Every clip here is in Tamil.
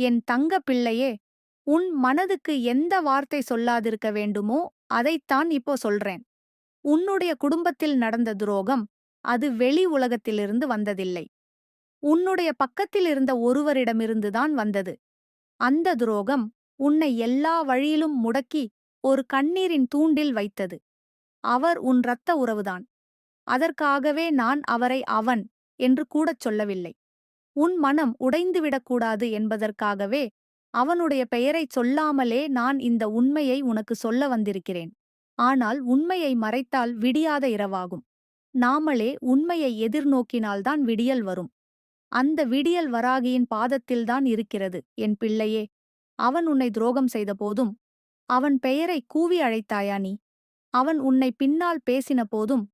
என் தங்க பிள்ளையே உன் மனதுக்கு எந்த வார்த்தை சொல்லாதிருக்க வேண்டுமோ அதைத்தான் இப்போ சொல்றேன். உன்னுடைய குடும்பத்தில் நடந்த துரோகம் அது வெளி உலகத்திலிருந்து வந்ததில்லை. உன்னுடைய பக்கத்தில் இருந்த ஒருவரிடமிருந்துதான் வந்தது. அந்த துரோகம் உன்னை எல்லா வழியிலும் முடக்கி ஒரு கண்ணீரின் தூண்டில் வைத்தது. அவர் உன் இரத்த உறவுதான். அதற்காகவே நான் அவரை அவன் என்று கூடச் சொல்லவில்லை. உன் மனம் உடைந்துவிடக்கூடாது என்பதற்காகவே அவனுடைய பெயரைச் சொல்லாமலே நான் இந்த உண்மையை உனக்கு சொல்ல வந்திருக்கிறேன். ஆனால் உண்மையை மறைத்தால் விடியாத இரவாகும். நாமளே உண்மையை எதிர்நோக்கினால்தான் விடியல் வரும். அந்த விடியல் வராகியின் பாதத்தில்தான் இருக்கிறது. என் பிள்ளையே அவன் உன்னை துரோகம் செய்தபோதும் அவன் பெயரை கூவி அழைத்தாயா நீ? அவன் உன்னை பின்னால் பேசின போதும்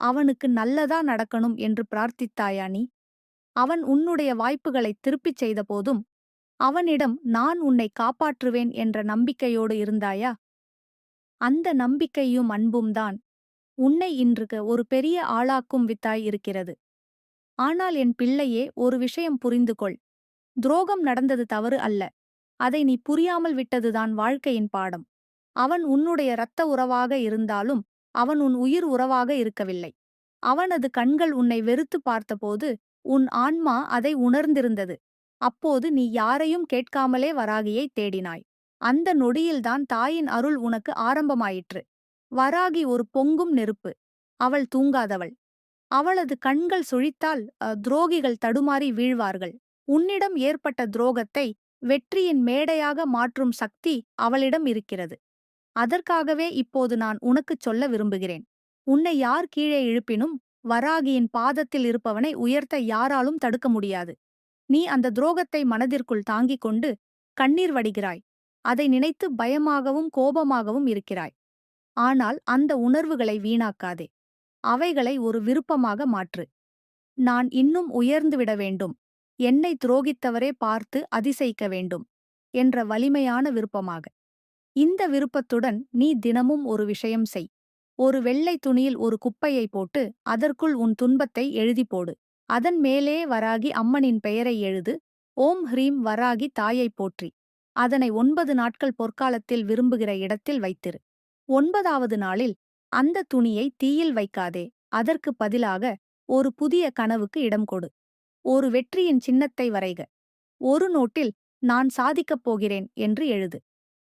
அவனுக்கு நல்லதா நடக்கணும் என்று பிரார்த்தித்தாயா நீ? அவன் உன்னுடைய வாய்ப்புகளைத் திருப்பிச் செய்தபோதும் அவனிடம் நான் உன்னை காப்பாற்றுவேன் என்ற நம்பிக்கையோடு இருந்தாயா? அந்த நம்பிக்கையும் அன்பும்தான் உன்னை இன்றுக்கு ஒரு பெரிய ஆளாக்கும் வித்தாய் இருக்கிறது. ஆனால் என் பிள்ளையே ஒரு விஷயம் புரிந்து கொள். துரோகம் நடந்தது தவறு அல்ல. அதை நீ புரியாமல் விட்டதுதான் வாழ்க்கையின் பாடம். அவன் உன்னுடைய இரத்த உறவாக இருந்தாலும் அவன் உன் உயிர் உறவாக இருக்கவில்லை. அவனது கண்கள் உன்னை வெறுத்து பார்த்தபோது உன் ஆன்மா அதை உணர்ந்திருந்தது. அப்போது நீ யாரையும் கேட்காமலே வராகியை தேடினாய். அந்த நொடியில்தான் தாயின் அருள் உனக்கு ஆரம்பமாயிற்று. வராகி ஒரு பொங்கும் நெருப்பு. அவள் தூங்காதவள். அவளது கண்கள் சுழித்தால் துரோகிகள் தடுமாறி வீழ்வார்கள். உன்னிடம் ஏற்பட்ட துரோகத்தை வெற்றியின் மேடையாக மாற்றும் சக்தி அவளிடம் இருக்கிறது. அதற்காகவே இப்போது நான் உனக்குச் சொல்ல விரும்புகிறேன். உன்னை யார் கீழே இழுப்பினும் வராகியின் பாதத்தில் இருப்பவனை உயர்த்த யாராலும் தடுக்க முடியாது. நீ அந்த துரோகத்தை மனதிற்குள் தாங்கிக் கொண்டு கண்ணீர் வடிகிறாய். அதை நினைத்து பயமாகவும் கோபமாகவும் இருக்கிறாய். ஆனால் அந்த உணர்வுகளை வீணாக்காதே. அவைகளை ஒரு விருப்பமாக மாற்று. நான் இன்னும் உயர்ந்துவிட வேண்டும். என்னை துரோகித்தவரே பார்த்து அதிசயிக்க வேண்டும் என்ற வலிமையான விருப்பமாக. இந்த விருப்பத்துடன் நீ தினமும் ஒரு விஷயம் செய். ஒரு வெள்ளை துணியில் ஒரு குப்பையை போட்டு அதற்குள் உன் துன்பத்தை எழுதி போடு. அதன் மேலே வராகி அம்மனின் பெயரை எழுது. ஓம் ஹ்ரீம் வராகி தாயை போற்றி. அதனை ஒன்பது நாட்கள் பொற்காலத்தில் விரும்புகிற இடத்தில் வைத்திரு. ஒன்பதாவது நாளில் அந்த துணியை தீயில் வைக்காதே. அதற்கு பதிலாக ஒரு புதிய கனவுக்கு இடம் கொடு. ஒரு வெற்றியின் சின்னத்தை வரைக. ஒரு நோட்டில் நான் சாதிக்கப் போகிறேன் என்று எழுது.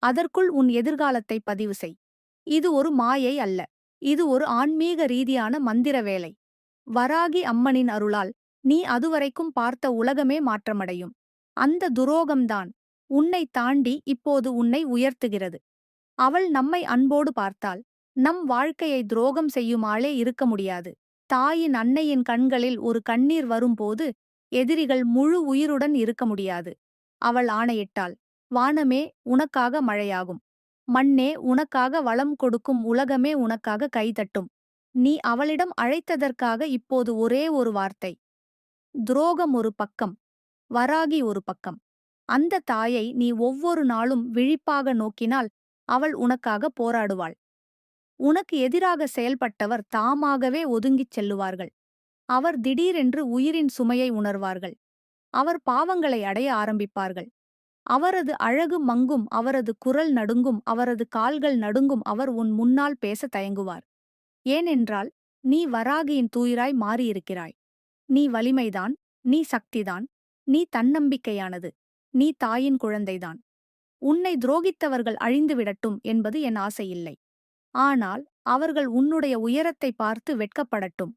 அதற்குள் உன் எதிர்காலத்தை பதிவு செய். இது ஒரு மாயை அல்ல. இது ஒரு ஆன்மீக ரீதியான மந்திர வேலை. வராகி அம்மனின் அருளால் நீ அதுவரைக்கும் பார்த்த உலகமே மாற்றமடையும். அந்த துரோகம்தான் உன்னை தாண்டி இப்போது உன்னை உயர்த்துகிறது. அவள் நம்மை அன்போடு பார்த்தால் நம் வாழ்க்கையை துரோகம் செய்யுமாளே இருக்க முடியாது. தாயின் அன்னையின் கண்களில் ஒரு கண்ணீர் வரும்போது எதிரிகள் முழு உயிருடன் இருக்க முடியாது. அவள் ஆணையிட்டாள் வானமே உனக்காக மழையாகும். மண்ணே உனக்காக வளம் கொடுக்கும் உலகமே உனக்காக கைதட்டும் நீ அவளிடம் அழைத்ததற்காக இப்போது ஒரே ஒரு வார்த்தை. துரோகம் ஒரு பக்கம் வராகி ஒரு பக்கம். அந்த தாயை நீ ஒவ்வொரு நாளும் விழிப்பாக நோக்கினால் அவள் உனக்காக போராடுவாள். உனக்கு எதிராக செயல்பட்டவர் தாமாகவே ஒதுங்கிச் செல்லுவார்கள். அவர் திடீரென்று உயிரின் சுமையை உணர்வார்கள். அவர் பாவங்களை அடைய ஆரம்பிப்பார்கள். அவரது அழகு மங்கும் அவரது குரல் நடுங்கும் அவரது கால்கள் நடுங்கும் அவர் உன் முன்னால் பேச தயங்குவார். ஏனென்றால் நீ வராகியின் தூயிராய் மாறியிருக்கிறாய். நீ வலிமைதான் நீ சக்திதான் நீ தன்னம்பிக்கையானது நீ தாயின் குழந்தைதான். உன்னை துரோகித்தவர்கள் அழிந்துவிடட்டும் என்பது என் ஆசையில்லை. ஆனால் அவர்கள் உன்னுடைய உயரத்தை பார்த்து வெட்கப்படட்டும்.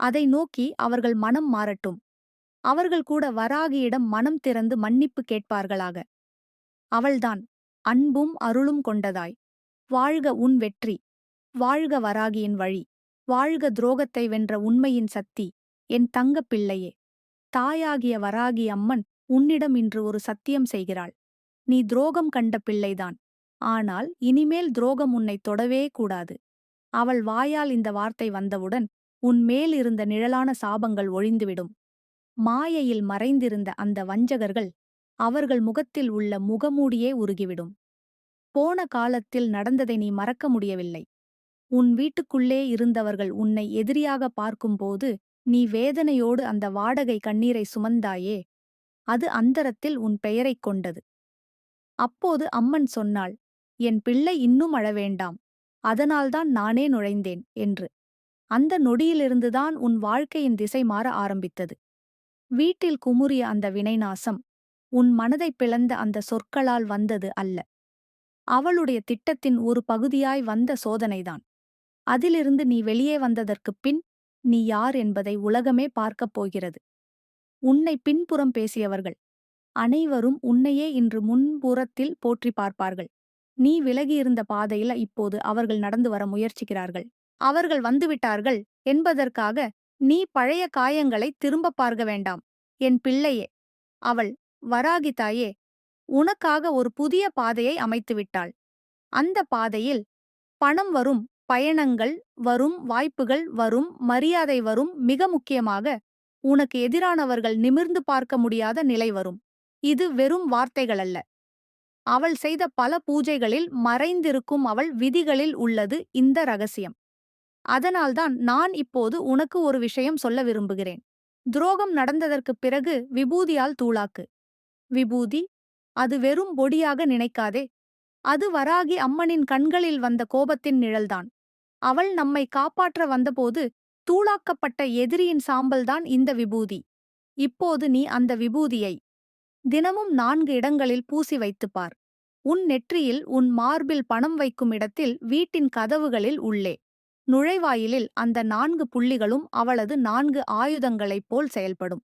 அதை நோக்கி அவர்கள் மனம் மாறட்டும். அவர்கள் கூட வராகியிடம் மனம் திறந்து மன்னிப்பு கேட்பார்களாக. அவள்தான் அன்பும் அருளும் கொண்டதாய். வாழ்க உன் வெற்றி. வாழ்க வராகியின் வழி. வாழ்க துரோகத்தை வென்ற உண்மையின் சக்தி. என் தங்கப் பிள்ளையே. தாயாகிய வராகி அம்மன் உன்னிடம் இன்று ஒரு சத்தியம் செய்கிறாள். நீ துரோகம் கண்ட பிள்ளைதான். ஆனால் இனிமேல் துரோகம் உன்னை தொடவே கூடாது. அவள் வாயால் இந்த வார்த்தை வந்தவுடன் உன் மேல் இருந்த நிழலான சாபங்கள் ஒழிந்துவிடும். மாயையில் மறைந்திருந்த அந்த வஞ்சகர்கள் அவர்கள் முகத்தில் உள்ள முகமூடியே உருகிவிடும். போன காலத்தில் நடந்ததை நீ மறக்க முடியவில்லை. உன் வீட்டுக்குள்ளே இருந்தவர்கள் உன்னை எதிரியாக பார்க்கும்போது நீ வேதனையோடு அந்த வாடகை கண்ணீரை சுமந்தாயே. அது அந்தரத்தில் உன் பெயரைக் கொண்டது. அப்போது அம்மன் சொன்னாள் என் பிள்ளை இன்னும் அழவேண்டாம். அதனால்தான் நானே நுழைந்தேன் என்று. அந்த நொடியிலிருந்துதான் உன் வாழ்க்கையின் திசை மாற ஆரம்பித்தது. வீட்டில் குமுறிய அந்த வினைநாசம் உன் மனதைப் பிளந்த அந்த சொற்களால் வந்தது அல்ல. அவளுடைய திட்டத்தின் ஒரு பகுதியாய் வந்த சோதனைதான். அதிலிருந்து நீ வெளியே வந்ததற்குப் பின் நீ யார் என்பதை உலகமே பார்க்கப் போகிறது. உன்னை பின்புறம் பேசியவர்கள் அனைவரும் உன்னையே இன்று முன்புறத்தில் போற்றி பார்ப்பார்கள். நீ விலகியிருந்த பாதையில இப்போது அவர்கள் நடந்து வர முயற்சிக்கிறார்கள். அவர்கள் வந்துவிட்டார்கள் என்பதற்காக நீ பழைய காயங்களை திரும்பப் பார்க்க வேண்டாம். என் பிள்ளையே. அவள் வராகி தாயே உனக்காக ஒரு புதிய பாதையை அமைத்துவிட்டாள் அந்த பாதையில் பணம் வரும் பயணங்கள் வரும் வாய்ப்புகள் வரும் மரியாதை வரும் மிக முக்கியமாக உனக்கு எதிரானவர்கள் நிமிர்ந்து பார்க்க முடியாத நிலை வரும். இது வெறும் வார்த்தைகளல்ல அவள் செய்த பல பூஜைகளில் மறைந்திருக்கும் அவள் விதிகளில் உள்ளது இந்த ரகசியம். அதனால்தான் நான் இப்போது உனக்கு ஒரு விஷயம் சொல்ல விரும்புகிறேன். துரோகம் நடந்ததற்குப் பிறகு விபூதியால் தூளாக்கு. விபூதி அது வெறும் பொடியாக நினைக்காதே. அது வராகி அம்மனின் கண்களில் வந்த கோபத்தின் நிழல்தான். அவள் நம்மை காப்பாற்ற வந்தபோது தூளாக்கப்பட்ட எதிரியின் சாம்பல்தான் இந்த விபூதி. இப்போது நீ அந்த விபூதியை தினமும் நான்கு இடங்களில் பூசி வைத்துப் பார் உன் நெற்றியில் உன் மார்பில் பணம் வைக்கும் இடத்தில் வீட்டின் கதவுகளில் உள்ளே. நுழைவாயிலில் அந்த நான்கு புள்ளிகளும் அவளது நான்கு ஆயுதங்களைப் போல் செயல்படும்.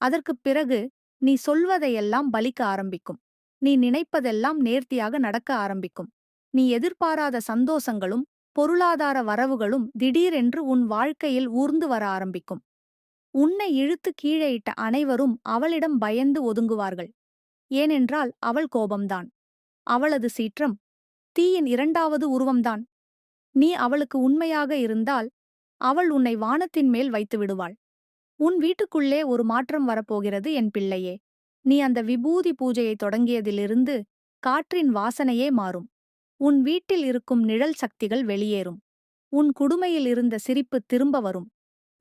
அதற்குப் பிறகு நீ சொல்வதையெல்லாம் பலிக்க ஆரம்பிக்கும். நீ நினைப்பதெல்லாம் நேர்த்தியாக நடக்க ஆரம்பிக்கும். நீ எதிர்பாராத சந்தோஷங்களும் பொருளாதார வரவுகளும் திடீரென்று உன் வாழ்க்கையில் ஊர்ந்து வர ஆரம்பிக்கும். உன்னை இழுத்து கீழே இட்ட அனைவரும் அவளிடம் பயந்து ஒதுங்குவார்கள். ஏனென்றால் அவள் கோபம்தான். அவளது சீற்றம் தீயின் இரண்டாவது உருவம்தான். நீ அவளுக்கு உண்மையாக இருந்தால் அவள் உன்னை வானத்தின் மேல் வைத்து விடுவாள். உன் வீட்டுக்குள்ளே ஒரு மாற்றம் வரப்போகிறது என் பிள்ளையே. நீ அந்த விபூதி பூஜையை தொடங்கியதிலிருந்து காற்றின் வாசனையே மாறும். உன் வீட்டில் இருக்கும் நிழல் சக்திகள் வெளியேறும். உன் குடுமையில் இருந்த சிரிப்பு திரும்ப வரும்.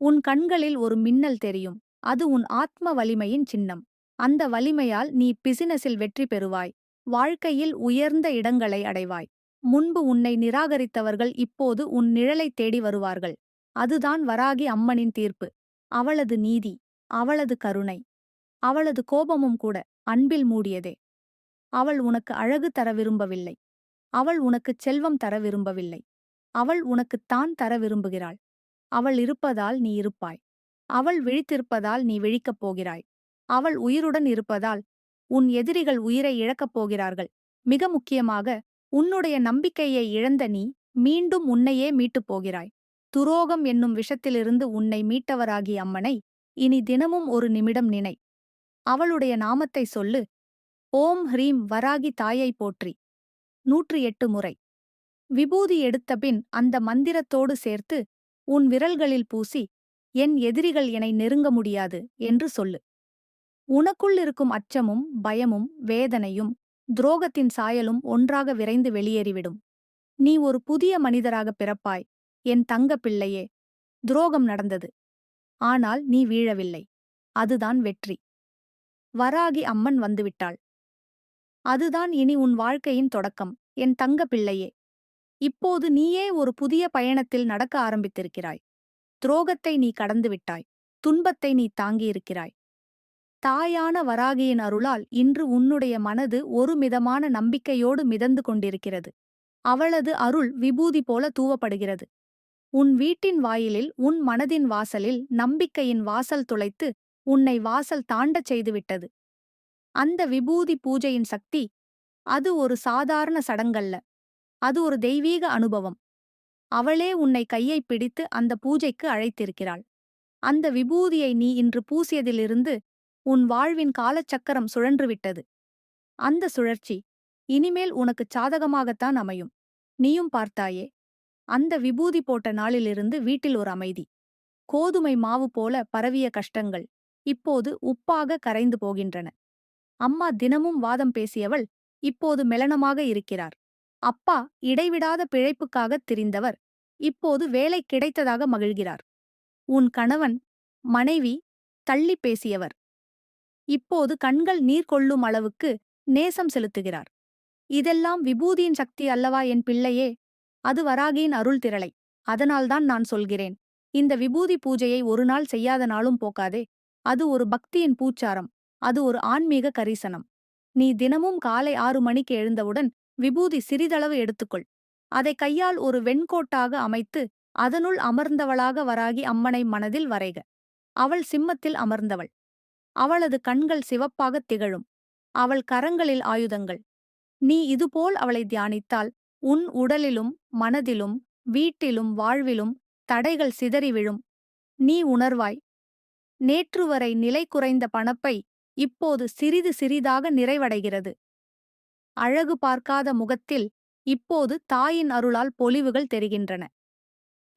உன் கண்களில் ஒரு மின்னல் தெரியும். அது உன் ஆத்ம வலிமையின் சின்னம். அந்த வலிமையால் நீ பிசினஸில் வெற்றி பெறுவாய். வாழ்க்கையில் உயர்ந்த இடங்களை அடைவாய். முன்பு உன்னை நிராகரித்தவர்கள் இப்போது உன் நிழலைத் தேடி வருவார்கள். அதுதான் வராகி அம்மனின் தீர்ப்பு. அவளது நீதி அவளது கருணை அவளது கோபமும் கூட அன்பில் மூடியதே. அவள் உனக்கு அழகு தர விரும்பவில்லை. அவள் உனக்குச் செல்வம் தர விரும்பவில்லை. அவள் உனக்குத்தான் தர விரும்புகிறாள். அவள் இருப்பதால் நீ இருப்பாய். அவள் விழித்திருப்பதால் நீ விழிக்கப் போகிறாய். அவள் உயிருடன் இருப்பதால் உன் எதிரிகள் உயிரை இழக்கப் போகிறார்கள். மிக முக்கியமாக உன்னுடைய நம்பிக்கையை இழந்த நீ மீண்டும் உன்னையே மீட்டுப் போகிறாய். துரோகம் என்னும் விஷத்திலிருந்து உன்னை மீட்டவராகி அம்மனை இனி தினமும் ஒரு நிமிடம் நினை. அவளுடைய நாமத்தை சொல்லு. ஓம் ஹ்ரீம் வராகி தாயை போற்றி. நூற்றி எட்டு முறை. விபூதி எடுத்தபின் அந்த மந்திரத்தோடு சேர்த்து உன் விரல்களில் பூசி என் எதிரிகள் என்னை நெருங்க முடியாது என்று சொல்லு. உனக்குள் இருக்கும் அச்சமும் பயமும் வேதனையும் துரோகத்தின் சாயலும் ஒன்றாக விரைந்து வெளியேறிவிடும். நீ ஒரு புதிய மனிதராக பிறப்பாய். என் தங்க பிள்ளையே துரோகம் நடந்தது. ஆனால் நீ வீழவில்லை. அதுதான் வெற்றி. வராகி அம்மன் வந்துவிட்டாள். அதுதான் இனி உன் வாழ்க்கையின் தொடக்கம். என் தங்க பிள்ளையே இப்போது நீயே ஒரு புதிய பயணத்தில் நடக்க ஆரம்பித்திருக்கிறாய். துரோகத்தை நீ கடந்துவிட்டாய் துன்பத்தை நீ தாங்கியிருக்கிறாய். தாயான வராகியின் அருளால் இன்று உன்னுடைய மனது ஒரு மிதமான நம்பிக்கையோடு மிதந்து கொண்டிருக்கிறது. அவளது அருள் விபூதி போல தூவப்படுகிறது. உன் வீட்டின் வாயிலில் உன் மனதின் வாசலில் நம்பிக்கையின் வாசல் துளைத்து உன்னை வாசல் தாண்டச் செய்துவிட்டது. அந்த விபூதி பூஜையின் சக்தி அது ஒரு சாதாரண சடங்கல்ல. அது ஒரு தெய்வீக அனுபவம். அவளே உன்னை கையைப் பிடித்து அந்த பூஜைக்கு அழைத்திருக்கிறாள். அந்த விபூதியை நீ இன்று பூசியதிலிருந்து உன் வாழ்வின் காலச்சக்கரம் சுழன்றுவிட்டது. அந்த சுழற்சி இனிமேல் உனக்குச் சாதகமாகத்தான் அமையும். நீயும் பார்த்தாயே அந்த விபூதி போட்ட நாளிலிருந்து வீட்டில் ஒரு அமைதி. கோதுமை மாவு போல பரவிய கஷ்டங்கள் இப்போது உப்பாக கரைந்து போகின்றன. அம்மா தினமும் வாதம் பேசியவள் இப்போது மெலனமாக இருக்கிறார். அப்பா இடைவிடாத பிழைப்புக்காகத் திரிந்தவர் இப்போது வேலை கிடைத்ததாக மகிழ்கிறார். உன் கணவன் மனைவி தள்ளி பேசியவர். இப்போது கண்கள் நீர் கொள்ளும் அளவுக்கு நேசம் செலுத்துகிறார். இதெல்லாம் விபூதியின் சக்தி அல்லவா என் பிள்ளையே? அது வராகியின் அருள் திரளை. அதனால்தான் நான் சொல்கிறேன். இந்த விபூதி பூஜையை ஒரு நாள் செய்யாத நாளும் போக்காதே. அது ஒரு பக்தியின் பூச்சாரம். அது ஒரு ஆன்மீக கரிசனம். நீ தினமும் காலை ஆறு மணிக்கு எழுந்தவுடன் விபூதி சிறிதளவு எடுத்துக்கொள். அதை கையால் ஒரு வெண்கோட்டாக அமைத்து அதனுள் அமர்ந்தவளாக வராகி அம்மனை மனதில் வரைக. அவள் சிம்மத்தில் அமர்ந்தவள். அவளது கண்கள் சிவப்பாகத் திகழும். அவள் கரங்களில் ஆயுதங்கள். நீ இதுபோல் அவளை தியானித்தால் உன் உடலிலும் மனதிலும் வீட்டிலும் வாழ்விலும் தடைகள் சிதறி விழும். நீ உணர்வாய். நேற்று வரை நிலை குறைந்த பணப்பை இப்போது சிறிது சிறிதாக நிறைவடைகிறது. அழகு பார்க்காத முகத்தில் இப்போது தாயின் அருளால் பொலிவுகள் தெரிகின்றன.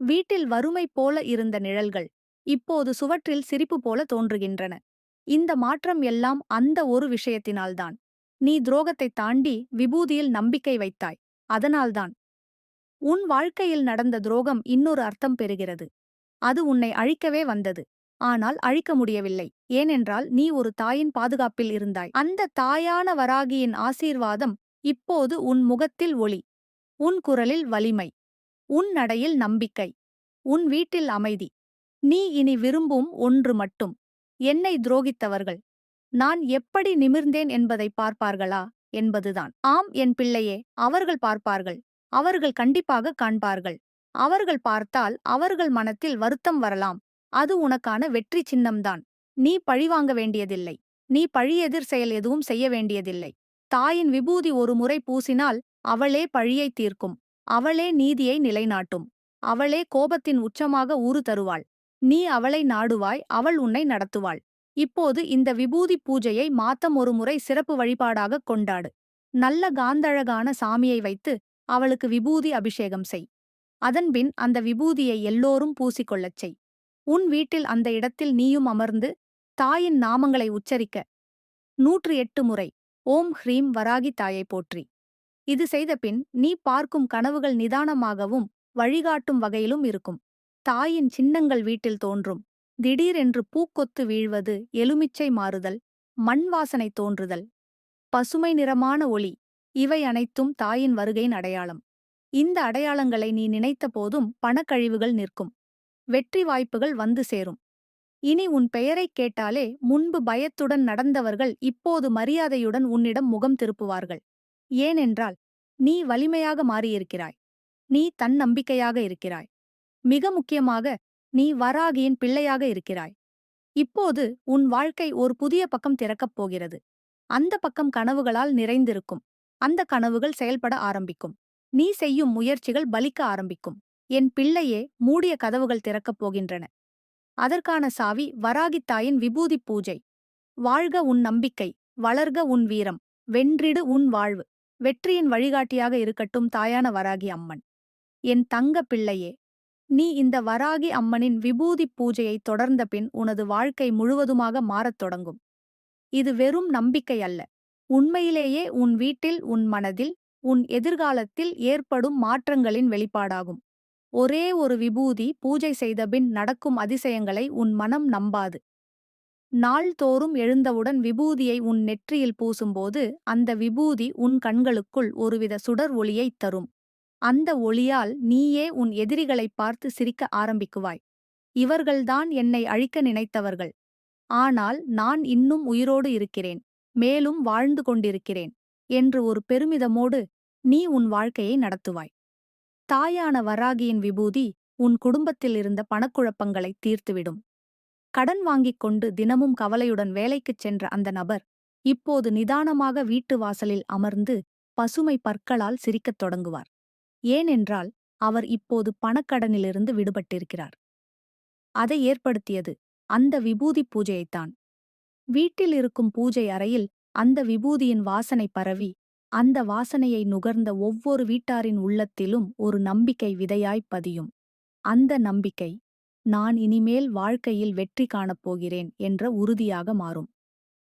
வீட்டில் வறுமை போல இருந்த நிழல்கள் இப்போது சுவற்றில் சிரிப்பு போல தோன்றுகின்றன. இந்த மாற்றம் எல்லாம் அந்த ஒரு விஷயத்தினால்தான். நீ துரோகத்தை தாண்டி விபூதியில் நம்பிக்கை வைத்தாய். அதனால்தான். உன் வாழ்க்கையில் நடந்த துரோகம் இன்னொரு அர்த்தம் பெறுகிறது. அது உன்னை அழிக்கவே வந்தது. ஆனால் அழிக்க முடியவில்லை. ஏனென்றால் நீ ஒரு தாயின் பாதுகாப்பில் இருந்தாய். அந்த தாயான வராகியின் ஆசீர்வாதம் இப்போது உன் முகத்தில் ஒளி. உன் குரலில் வலிமை. உன் நடையில் நம்பிக்கை. உன் வீட்டில் அமைதி. நீ இனி விரும்பும் ஒன்று மட்டும். என்னை துரோகித்தவர்கள். நான் எப்படி நிமிர்ந்தேன் என்பதை பார்ப்பார்களா? என்பதுதான். ஆம் என் பிள்ளையே அவர்கள் பார்ப்பார்கள். அவர்கள் கண்டிப்பாக காண்பார்கள். அவர்கள் பார்த்தால் அவர்கள் மனத்தில் வருத்தம் வரலாம். அது உனக்கான வெற்றி சின்னம்தான். நீ பழிவாங்க வேண்டியதில்லை. நீ பழியெதிர் செயல் எதுவும் செய்ய வேண்டியதில்லை. தாயின் விபூதி ஒரு முறை பூசினால் அவளே பழியை தீர்க்கும். அவளே நீதியை நிலைநாட்டும். அவளே கோபத்தின் உச்சமாக ஊறு தருவாள். நீ அவளை நாடுவாய் அவள் உன்னை நடத்துவாள். இப்போது இந்த விபூதி பூஜையை மாத்தம் ஒருமுறை சிறப்பு வழிபாடாகக் கொண்டாடு. நல்ல காந்தழகான சாமியை வைத்து அவளுக்கு விபூதி அபிஷேகம் செய். அதன்பின் அந்த விபூதியை எல்லோரும் பூசிக்கொள்ளச் செய். உன் வீட்டில் அந்த இடத்தில் நீயும் அமர்ந்து தாயின் நாமங்களை உச்சரிக்க. நூற்று எட்டு முறை ஓம் ஹ்ரீம் வராகி தாயை போற்றி. இது செய்தபின் நீ பார்க்கும் கனவுகள் நிதானமாகவும் வழிகாட்டும் வகையிலும் இருக்கும். தாயின் சின்னங்கள் வீட்டில் தோன்றும். திடீரென்று பூக்கொத்து வீழ்வது எலுமிச்சை மாறுதல் மண் வாசனை தோன்றுதல் பசுமை நிறமான ஒளி இவை அனைத்தும் தாயின் வருகையின் அடையாளம். இந்த அடையாளங்களை நீ நினைத்த போதும் பணக்கழிவுகள் நிற்கும். வெற்றி வாய்ப்புகள் வந்து சேரும். இனி உன் பெயரைக் கேட்டாலே முன்பு பயத்துடன் நடந்தவர்கள் இப்போது மரியாதையுடன் உன்னிடம் முகம் திருப்புவார்கள். ஏனென்றால் நீ வலிமையாக மாறியிருக்கிறாய். நீ தன்னம்பிக்கையாக இருக்கிறாய். மிக முக்கியமாக நீ வராகியின் பிள்ளையாக இருக்கிறாய். இப்போது உன் வாழ்க்கை ஒரு புதிய பக்கம் திறக்கப் போகிறது. அந்த பக்கம் கனவுகளால் நிறைந்திருக்கும். அந்த கனவுகள் செயல்பட ஆரம்பிக்கும். நீ செய்யும் முயற்சிகள் பலிக்க ஆரம்பிக்கும். என் பிள்ளையே மூடிய கதவுகள் திறக்கப் போகின்றன. அதற்கான சாவி வராகித்தாயின் விபூதி பூஜை. வாழ்க உன் நம்பிக்கை வளர்க உன் வீரம் வென்றிடு உன் வாழ்வு. வெற்றியின் வழிகாட்டியாக இருக்கட்டும் தாயான வராகி அம்மன். என் தங்க பிள்ளையே நீ இந்த வராகி அம்மனின் விபூதி பூஜையை தொடர்ந்த பின் உனது வாழ்க்கை முழுவதுமாக மாறத் தொடங்கும். இது வெறும் நம்பிக்கை அல்ல. உண்மையிலேயே உன் வீட்டில் உன் மனதில் உன் எதிர்காலத்தில் ஏற்படும் மாற்றங்களின் வெளிப்பாடாகும். ஒரே ஒரு விபூதி பூஜை செய்தபின் நடக்கும் அதிசயங்களை உன் மனம் நம்பாது. நாள்தோறும் எழுந்தவுடன் விபூதியை உன் நெற்றியில் பூசும்போது அந்த விபூதி உன் கண்களுக்குள் ஒருவித சுடர் ஒளியைத் தரும். அந்த ஒளியால் நீயே உன் எதிரிகளைப் பார்த்து சிரிக்க ஆரம்பிக்குவாய். இவர்கள்தான் என்னை அழிக்க நினைத்தவர்கள். ஆனால் நான் இன்னும் உயிரோடு இருக்கிறேன். மேலும் வாழ்ந்து கொண்டிருக்கிறேன். என்று ஒரு பெருமிதமோடு நீ உன் வாழ்க்கையை நடத்துவாய். தாயான வராகியின் விபூதி உன் குடும்பத்தில் இருந்த பணக்குழப்பங்களை தீர்த்துவிடும். கடன் வாங்கிக் கொண்டு தினமும் கவலையுடன் வேலைக்குச் சென்ற அந்த நபர் இப்போது நிதானமாக வீட்டு வாசலில் அமர்ந்து பசுமை பற்களால் சிரிக்கத் தொடங்குவார். ஏனென்றால் அவர் இப்போது பணக்கடனிலிருந்து விடுபட்டிருக்கிறார். அதை ஏற்படுத்தியது அந்த விபூதி பூஜையைத்தான். வீட்டில் இருக்கும் பூஜை அறையில் அந்த விபூதியின் வாசனை பரவி அந்த வாசனையை நுகர்ந்த ஒவ்வொரு வீட்டாரின் உள்ளத்திலும் ஒரு நம்பிக்கை விதையாய்ப் பதியும். அந்த நம்பிக்கை நான் இனிமேல் வாழ்க்கையில் வெற்றி காணப் போகிறேன் என்ற உறுதியாக மாறும்.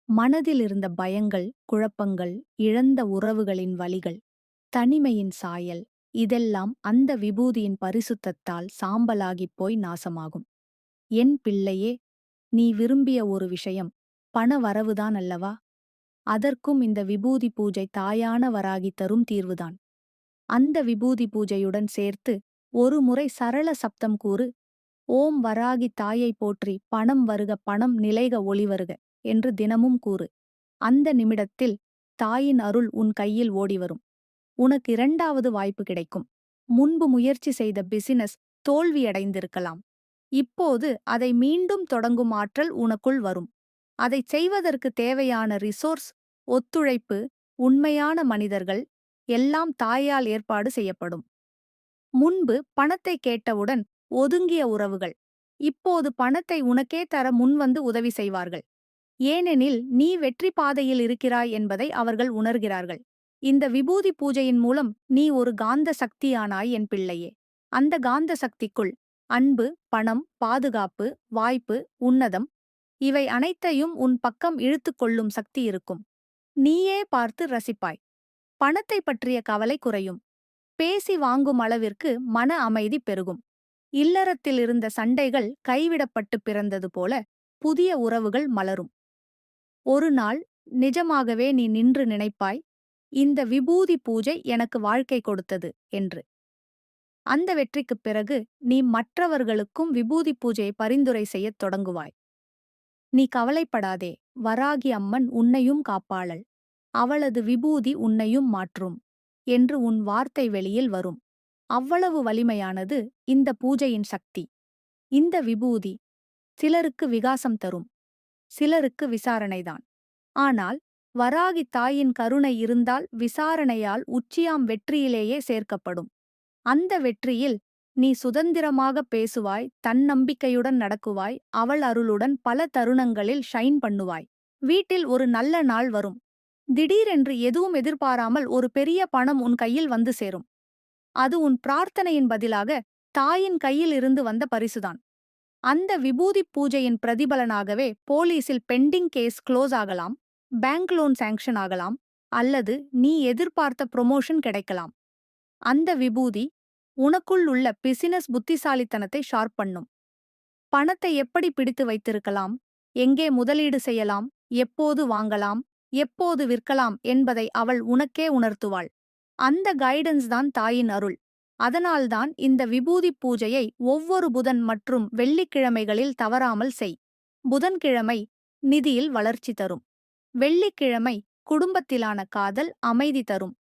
மனதில் இருந்த பயங்கள் குழப்பங்கள் இழந்த உறவுகளின் வலிகள் தனிமையின் சாயல் இதெல்லாம் அந்த விபூதியின் பரிசுத்தத்தால் சாம்பலாகிப் போய் நாசமாகும். என் பிள்ளையே நீ விரும்பிய ஒரு விஷயம் பண வரவுதான் அல்லவா? அதற்கும் இந்த விபூதி பூஜை தாயான வராகி தரும் தீர்வுதான். அந்த விபூதி பூஜையுடன் சேர்த்து ஒரு முறை சரள சப்தம் கூறு ஓம் வராகி தாயை போற்றி பணம் வருக பணம் நிலைக ஒளி வருக என்று தினமும் கூறு. அந்த நிமிடத்தில் தாயின் அருள் உன் கையில் ஓடிவரும் உனக்கு இரண்டாவது வாய்ப்பு கிடைக்கும். முன்பு முயற்சி செய்த பிசினஸ் தோல்வியடைந்திருக்கலாம். இப்போது அதை மீண்டும் தொடங்கும் ஆற்றல் உனக்குள் வரும். அதைச் செய்வதற்கு தேவையான ரிசோர்ஸ் ஒத்துழைப்பு உண்மையான மனிதர்கள் எல்லாம் தாயால் ஏற்பாடு செய்யப்படும். முன்பு பணத்தை கேட்டவுடன் ஒதுங்கிய உறவுகள். இப்போது பணத்தை உனக்கே தர முன்வந்து உதவி செய்வார்கள். ஏனெனில் நீ வெற்றி பாதையில் இருக்கிறாய் என்பதை அவர்கள் உணர்கிறார்கள். இந்த விபூதி பூஜையின் மூலம் நீ ஒரு காந்த சக்தியானாய் என் பிள்ளையே. அந்த காந்த சக்திக்குள் அன்பு பணம் பாதுகாப்பு வாய்ப்பு உன்னதம் இவை அனைத்தையும் உன் பக்கம் இழுத்துக் கொள்ளும் சக்தி இருக்கும். நீயே பார்த்து ரசிப்பாய். பணத்தை பற்றிய கவலை குறையும். பேசி வாங்கும் அளவிற்கு மன அமைதி பெருகும். இல்லறத்தில் இருந்த சண்டைகள் கைவிடப்பட்டு பிறந்தது போல புதிய உறவுகள் மலரும். ஒரு நாள் நிஜமாகவே நீ நின்று நினைப்பாய் இந்த விபூதி பூஜை எனக்கு வாழ்க்கை கொடுத்தது என்று. அந்த வெற்றிக்குப் பிறகு நீ மற்றவர்களுக்கும் விபூதி பூஜையை பரிந்துரை செய்யத் தொடங்குவாய். நீ கவலைப்படாதே வராகி அம்மன் உன்னையும் காப்பாளள். அவளது விபூதி உன்னையும் மாற்றும் என்று உன் வார்த்தை வெளியில் வரும். அவ்வளவு வலிமையானது இந்த பூஜையின் சக்தி. இந்த விபூதி சிலருக்கு விகாசம் தரும் சிலருக்கு விசாரணைதான். ஆனால் வராகி தாயின் கருணை இருந்தால் விசாரணையால் உச்சியாம் வெற்றியிலேயே சேர்க்கப்படும். அந்த வெற்றியில் நீ சுதந்திரமாக பேசுவாய் தன்னம்பிக்கையுடன் நடக்குவாய் அவள் அருளுடன் பல தருணங்களில் ஷைன் பண்ணுவாய். வீட்டில் ஒரு நல்ல நாள் வரும். திடீரென்று எதுவும் எதிர்பாராமல் ஒரு பெரிய பணம் உன் கையில் வந்து சேரும். அது உன் பிரார்த்தனையின் பதிலாக தாயின் கையில் இருந்து வந்த பரிசுதான். அந்த விபூதி பூஜையின் பிரதிபலனாகவே போலீசில் பெண்டிங் கேஸ் க்ளோஸ் ஆகலாம். பேங்க் லோன் சாங்ஷன் ஆகலாம் அல்லது நீ எதிர்பார்த்த ப்ரொமோஷன் கிடைக்கலாம். அந்த விபூதி உனக்குள் உள்ள பிசினஸ் புத்திசாலித்தனத்தை ஷார்ப் பண்ணும். பணத்தை எப்படி பிடித்து வைத்திருக்கலாம்? எங்கே முதலீடு செய்யலாம்? எப்போது வாங்கலாம்? எப்போது விற்கலாம்? என்பதை அவள் உனக்கே உணர்த்துவாள். அந்த கைடன்ஸ் தான் தாயின் அருள். அதனால்தான் இந்த விபூதி பூஜையை ஒவ்வொரு புதன் மற்றும் வெள்ளிக்கிழமைகளில் தவறாமல் செய். புதன்கிழமை நிதியில் வளர்ச்சி தரும். வெள்ளிக்கிழமை குடும்பத்திலான காதல் அமைதி தரும்.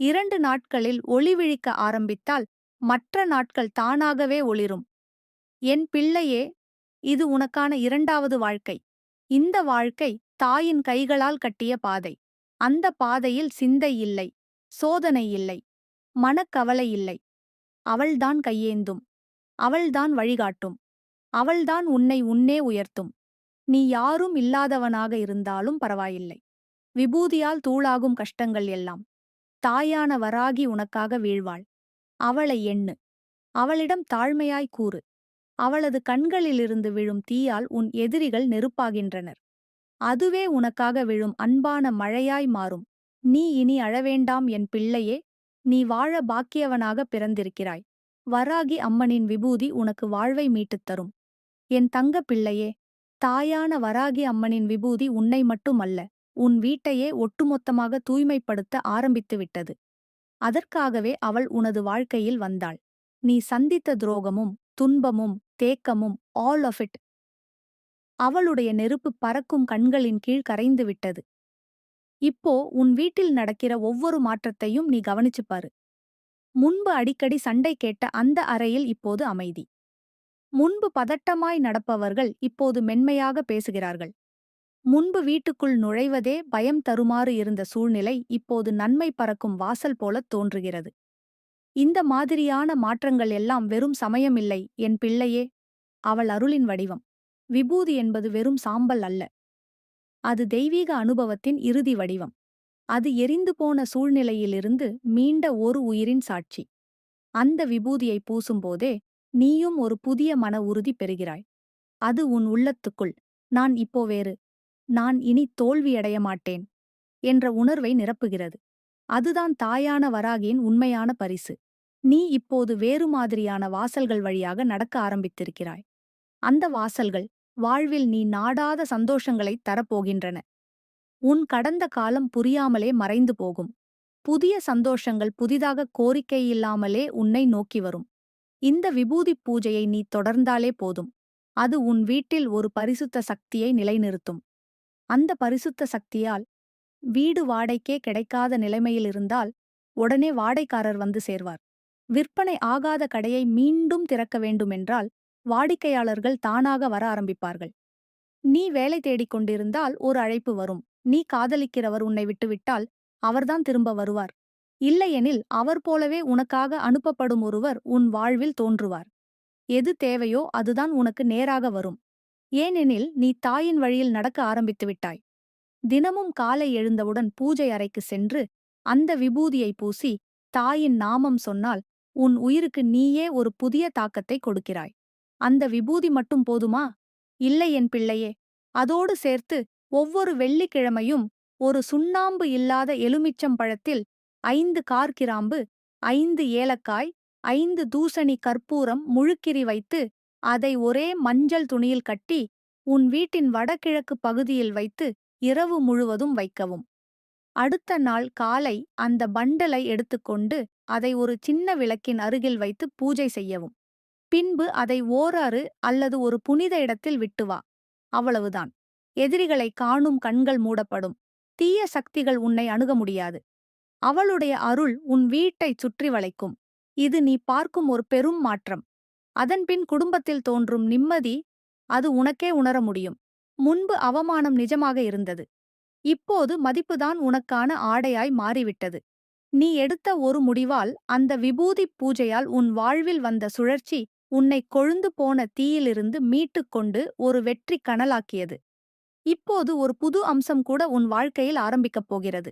இரண்டு நாட்களில் ஒளிவிழிக்க ஆரம்பித்தால் மற்ற நாட்கள் தானாகவே ஒளிரும். என் பிள்ளையே இது உனக்கான இரண்டாவது வாழ்க்கை. இந்த வாழ்க்கை தாயின் கைகளால் கட்டிய பாதை. அந்த பாதையில் சிந்தை இல்லை சோதனை இல்லை மனக்கவலை இல்லை. அவள்தான் கையேந்தும் அவள்தான் வழிகாட்டும் அவள்தான் உன்னை உன்னே உயர்த்தும். நீ யாரும் இல்லாதவனாக இருந்தாலும் பரவாயில்லை. விபூதியால் தூளாகும் கஷ்டங்கள் எல்லாம். தாயான வராகி உனக்காக வீழ்வாள். அவளை எண்ணு. அவளிடம் தாழ்மையாய் கூறு. அவளது கண்களிலிருந்து விழும் தீயால் உன் எதிரிகள் நெருப்பாகின்றனர். அதுவே உனக்காக விழும் அன்பான மழையாய் மாறும். நீ இனி அழவேண்டாம் என் பிள்ளையே நீ வாழ பாக்கியவனாக பிறந்திருக்கிறாய். வராகி அம்மனின் விபூதி உனக்கு வாழ்வை மீட்டுத் தரும். என் தங்க பிள்ளையே தாயான வராகி அம்மனின் விபூதி உன்னை மட்டுமல்ல உன் வீட்டையே ஒட்டுமொத்தமாக தூய்மைப்படுத்த ஆரம்பித்து விட்டது. அதற்காகவே அவள் உனது வாழ்க்கையில் வந்தாள். நீ சந்தித்த துரோகமும் துன்பமும் தேக்கமும் ஆல் ஆஃப் இட் அவளுடைய நெருப்பு பறக்கும் கண்களின் கீழ் கரைந்து விட்டது. இப்போ உன் வீட்டில் நடக்கிற ஒவ்வொரு மாற்றத்தையும் நீ கவனிச்சுப்பாரு. முன்பு அடிக்கடி சண்டை கேட்ட அந்த அறையில் இப்போது அமைதி. முன்பு பதட்டமாய் நடப்பவர்கள் இப்போது மென்மையாக பேசுகிறார்கள். முன்பு வீட்டுக்குள் நுழைவதே பயம் தருமாறு இருந்த சூழ்நிலை இப்போது நன்மை பறக்கும் வாசல் போலத் தோன்றுகிறது. இந்த மாதிரியான மாற்றங்கள் எல்லாம் வெறும் சமயமில்லை என் பிள்ளையே! அவள் அருளின் வடிவம். விபூதி என்பது வெறும் சாம்பல் அல்ல. அது தெய்வீக அனுபவத்தின் இறுதி வடிவம். அது எரிந்து போன சூழ்நிலையிலிருந்து மீண்ட ஒரு உயிரின் சாட்சி. அந்த விபூதியை பூசும்போதே நீயும் ஒரு புதிய மன உறுதி பெறுகிறாய். அது உன் உள்ளத்துக்குள் நான் இப்போ வேறு. நான் இனி தோல்வியடைய மாட்டேன். என்ற உணர்வை நிரப்புகிறது. அதுதான் தாயான வராகியின் உண்மையான பரிசு. நீ இப்போது வேறு மாதிரியான வாசல்கள் வழியாக நடக்க ஆரம்பித்திருக்கிறாய். அந்த வாசல்கள் வாழ்வில் நீ நாடாத சந்தோஷங்களைத் தரப்போகின்றன. உன் கடந்த காலம் புரியாமலே மறைந்து போகும். புதிய சந்தோஷங்கள் புதிதாக கோரிக்கையில்லாமலே உன்னை நோக்கி வரும். இந்த விபூதி பூஜையை நீ தொடர்ந்தாலே போதும். அது உன் வீட்டில் ஒரு பரிசுத்த சக்தியை நிலைநிறுத்தும். அந்த பரிசுத்த சக்தியால் வீடு வாடகைக்கே கிடைக்காத நிலைமையில் இருந்தால் உடனே வாடைக்காரர் வந்து சேர்வார். விற்பனை ஆகாத கடையை மீண்டும் திறக்க வேண்டுமென்றால் வாடிக்கையாளர்கள் தானாக வர ஆரம்பிப்பார்கள். நீ வேலை தேடிக் கொண்டிருந்தால் ஒரு அழைப்பு வரும். நீ காதலிக்கிறவர் உன்னை விட்டுவிட்டால் அவர்தான் திரும்ப வருவார். இல்லையெனில் அவர் போலவே உனக்காக அனுப்பப்படும் ஒருவர் உன் வாழ்வில் தோன்றுவார். எது தேவையோ அதுதான் உனக்கு நேராக வரும். ஏனெனில் நீ தாயின் வழியில் நடக்க ஆரம்பித்து விட்டாய். தினமும் காலை எழுந்தவுடன் பூஜை அறைக்கு சென்று அந்த விபூதியை பூசி தாயின் நாமம் சொன்னால் உன் உயிருக்கு நீயே ஒரு புதிய தாக்கத்தை கொடுக்கிறாய். அந்த விபூதி மட்டும் போதுமா? இல்லை என் பிள்ளையே. அதோடு சேர்த்து ஒவ்வொரு வெள்ளிக்கிழமையும் ஒரு சுண்ணாம்பு இல்லாத எலுமிச்சம் பழத்தில் ஐந்து கார்கிராம்பு ஐந்து ஏலக்காய் ஐந்து தூசணி கற்பூரம் முழுக்கிரி வைத்து அதை ஒரே மஞ்சள் துணியில் கட்டி உன் வீட்டின் வடகிழக்கு பகுதியில் வைத்து இரவு முழுவதும் வைக்கவும். அடுத்த நாள் காலை அந்த பண்டலை எடுத்துக்கொண்டு அதை ஒரு சின்ன விளக்கின் அருகில் வைத்து பூஜை செய்யவும். பின்பு அதை ஓராறு அல்லது ஒரு புனித இடத்தில் விட்டு வா. அவ்வளவுதான். எதிரிகளை காணும் கண்கள் மூடப்படும். தீய சக்திகள் உன்னை அணுக முடியாது. அவளுடைய அருள் உன் வீட்டைச் சுற்றி வளைக்கும். இது நீ பார்க்கும் ஒரு பெரும் மாற்றம். அதன்பின் குடும்பத்தில் தோன்றும் நிம்மதி அது உனக்கே உணர முடியும். முன்பு அவமானம் நிஜமாக இருந்தது. இப்போது மதிப்புதான் உனக்கான ஆடையாய் மாறிவிட்டது. நீ எடுத்த ஒரு முடிவால் அந்த விபூதி பூஜையால் உன் வாழ்வில் வந்த சுழற்சி உன்னை கொழுந்து போன தீயிலிருந்து மீட்டுக்கொண்டு ஒரு வெற்றி கனலாக்கியது. இப்போது ஒரு புது அம்சம் கூட உன் வாழ்க்கையில் ஆரம்பிக்கப் போகிறது.